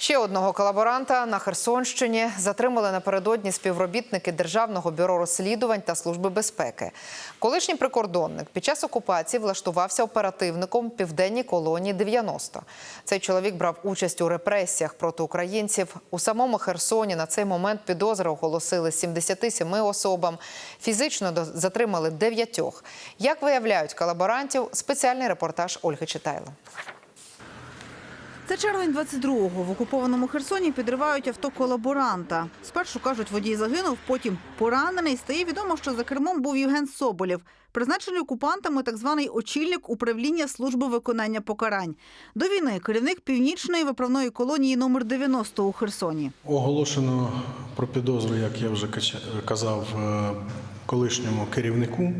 Ще одного колаборанта на Херсонщині затримали напередодні співробітники Державного бюро розслідувань та служби безпеки. Колишній прикордонник під час окупації влаштувався оперативником південній колонії 90. Цей чоловік брав участь у репресіях проти українців. У самому Херсоні на цей момент підозри оголосили 77 особам. Фізично затримали дев'ятьох. Як виявляють колаборантів, спеціальний репортаж Ольги Читайло. Це червень 22-го. В окупованому Херсоні підривають авто колаборанта. Спершу кажуть, водій загинув, потім поранений. Стає відомо, що за кермом був Євген Соболєв, призначений окупантами так званий очільник управління служби виконання покарань. До війни керівник північної виправної колонії номер 90 у Херсоні. Оголошено про підозру, як я вже казав, е, колишньому керівнику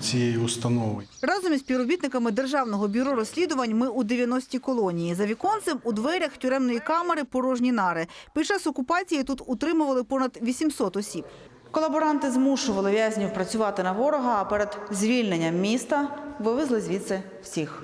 цієї установи. Разом із співробітниками Державного бюро розслідувань ми у 90-й колонії. За віконцем у дверях тюремної камери порожні нари. Під час окупації тут утримували понад 800 осіб. Колаборанти змушували в'язнів працювати на ворога, а перед звільненням міста вивезли звідси всіх.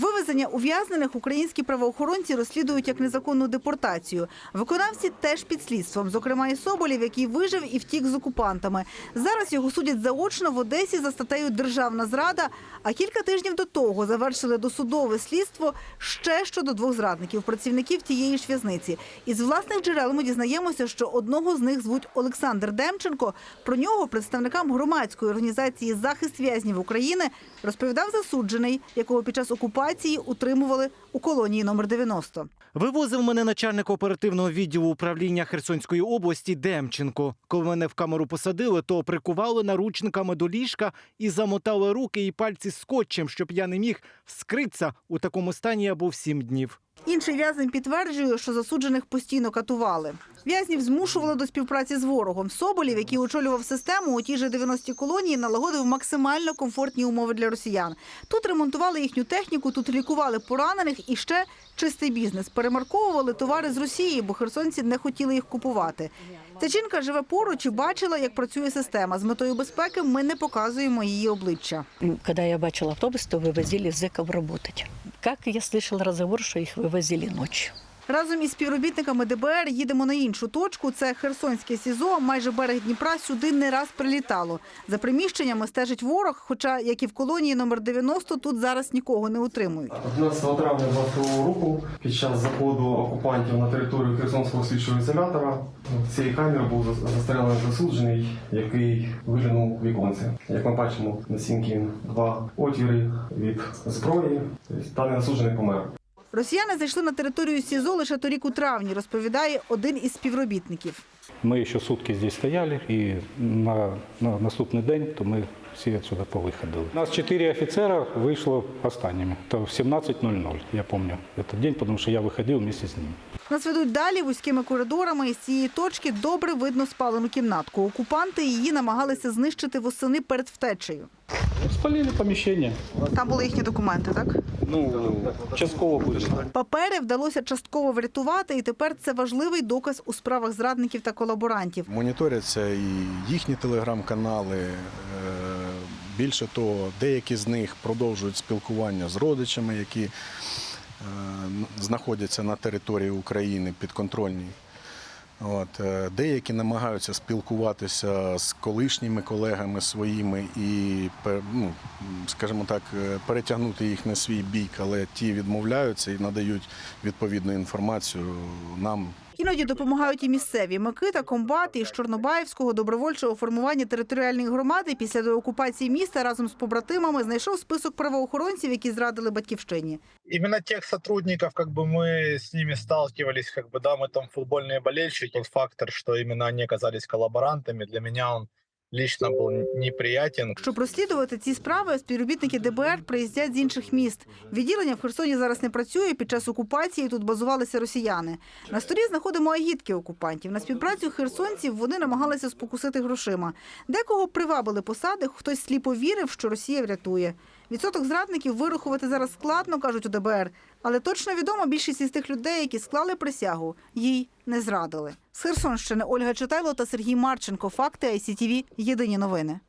Вивезення ув'язнених українські правоохоронці розслідують як незаконну депортацію. Виконавці теж під слідством, зокрема і Соболєв, який вижив і втік з окупантами. Зараз його судять заочно в Одесі за статтею Державна зрада. А кілька тижнів до того завершили досудове слідство ще щодо двох зрадників, працівників тієї ж в'язниці. Із власних джерел ми дізнаємося, що одного з них звуть Олександр Демченко. Про нього представникам громадської організації Захист в'язнів України розповідав засуджений, якого під час окупації утримували у колонії номер 90. Вивозив мене начальник оперативного відділу управління Херсонської області Демченко. Коли мене в камеру посадили, то прикували наручниками до ліжка і замотали руки і пальці скотчем, щоб я не міг вскритися. У такому стані я був сім днів. Інший в'язень підтверджує, що засуджених постійно катували. В'язнів змушували до співпраці з ворогом. Соболів, який очолював систему у тій же 90-ті колонії, налагодив максимально комфортні умови для росіян. Тут ремонтували їхню техніку, тут лікували поранених і ще чистий бізнес. Перемарковували товари з Росії, бо херсонці не хотіли їх купувати. Ця жінка живе поруч і бачила, як працює система. З метою безпеки ми не показуємо її обличчя. Когда я бачила автобус, то вывозили зэков работать. Как я слышала разговор, что их вывозили ночью. Разом із співробітниками ДБР їдемо на іншу точку. Це Херсонське СІЗО. Майже берег Дніпра сюди не раз прилітало. За приміщеннями стежить ворог, хоча, як і в колонії номер 90, тут зараз нікого не утримують. 11 травня 22 року під час заходу окупантів на територію Херсонського слідчого ізолятора в цій камері був зас- застрелений засуджений, який виглянув віконце. Як ми бачимо на сім'ї два отвіри від зброї. Даний засуджений помер. Росіяни зайшли на територію СІЗО лише торік у травні, розповідає один із співробітників. Ми ще сутки здесь стояли, і на, на наступний день то ми всі відсюди повиходили. Нас чотири офіцера вийшло останніми. То в 17.00, я пам'ятаю цей день, тому що я виходив вместе з ними. Нас ведуть далі вузькими коридорами. І з цієї точки добре видно спалену кімнатку. Окупанти її намагалися знищити восени перед втечею. Спалили поміщення. Там були їхні документи, так? Ну, частково буде. Папери вдалося частково врятувати, і тепер це важливий доказ у справах зрадників та колаборантів. Моніторяться і їхні телеграм-канали. Е, Більше того, деякі з них продовжують спілкування з родичами, які е, знаходяться на території України підконтрольній. От, е, деякі намагаються спілкуватися з колишніми колегами своїми і, ну, скажімо так, е, перетягнути їх на свій бік, але ті відмовляються і надають відповідну інформацію нам, Іноді допомагають і місцеві Микита, комбат із Чорнобаївського добровольчого формування територіальної громади після деокупації міста разом з побратимами знайшов список правоохоронців, які зрадили батьківщині. именно тех сотрудников, как бы мы с ними сталкивались, как бы, да, мы там футбольные болельщики. Тот фактор, что именно они оказались коллаборантами, для меня он лично був неприятен. Щоб розслідувати ці справи, співробітники ДБР приїздять з інших міст. Відділення в Херсоні зараз не працює. Під час окупації тут базувалися росіяни. На столі знаходимо агітки окупантів. На співпрацю херсонців вони намагалися спокусити грошима. Декого привабили посади, хтось сліпо вірив, що Росія врятує. Відсоток зрадників вирахувати зараз складно, кажуть у ДБР. Але точно відомо, більшість із тих людей, які склали присягу, їй не зрадили. З Херсонщини Ольга Читайло та Сергій Марченко. Факти ICTV. Єдині новини.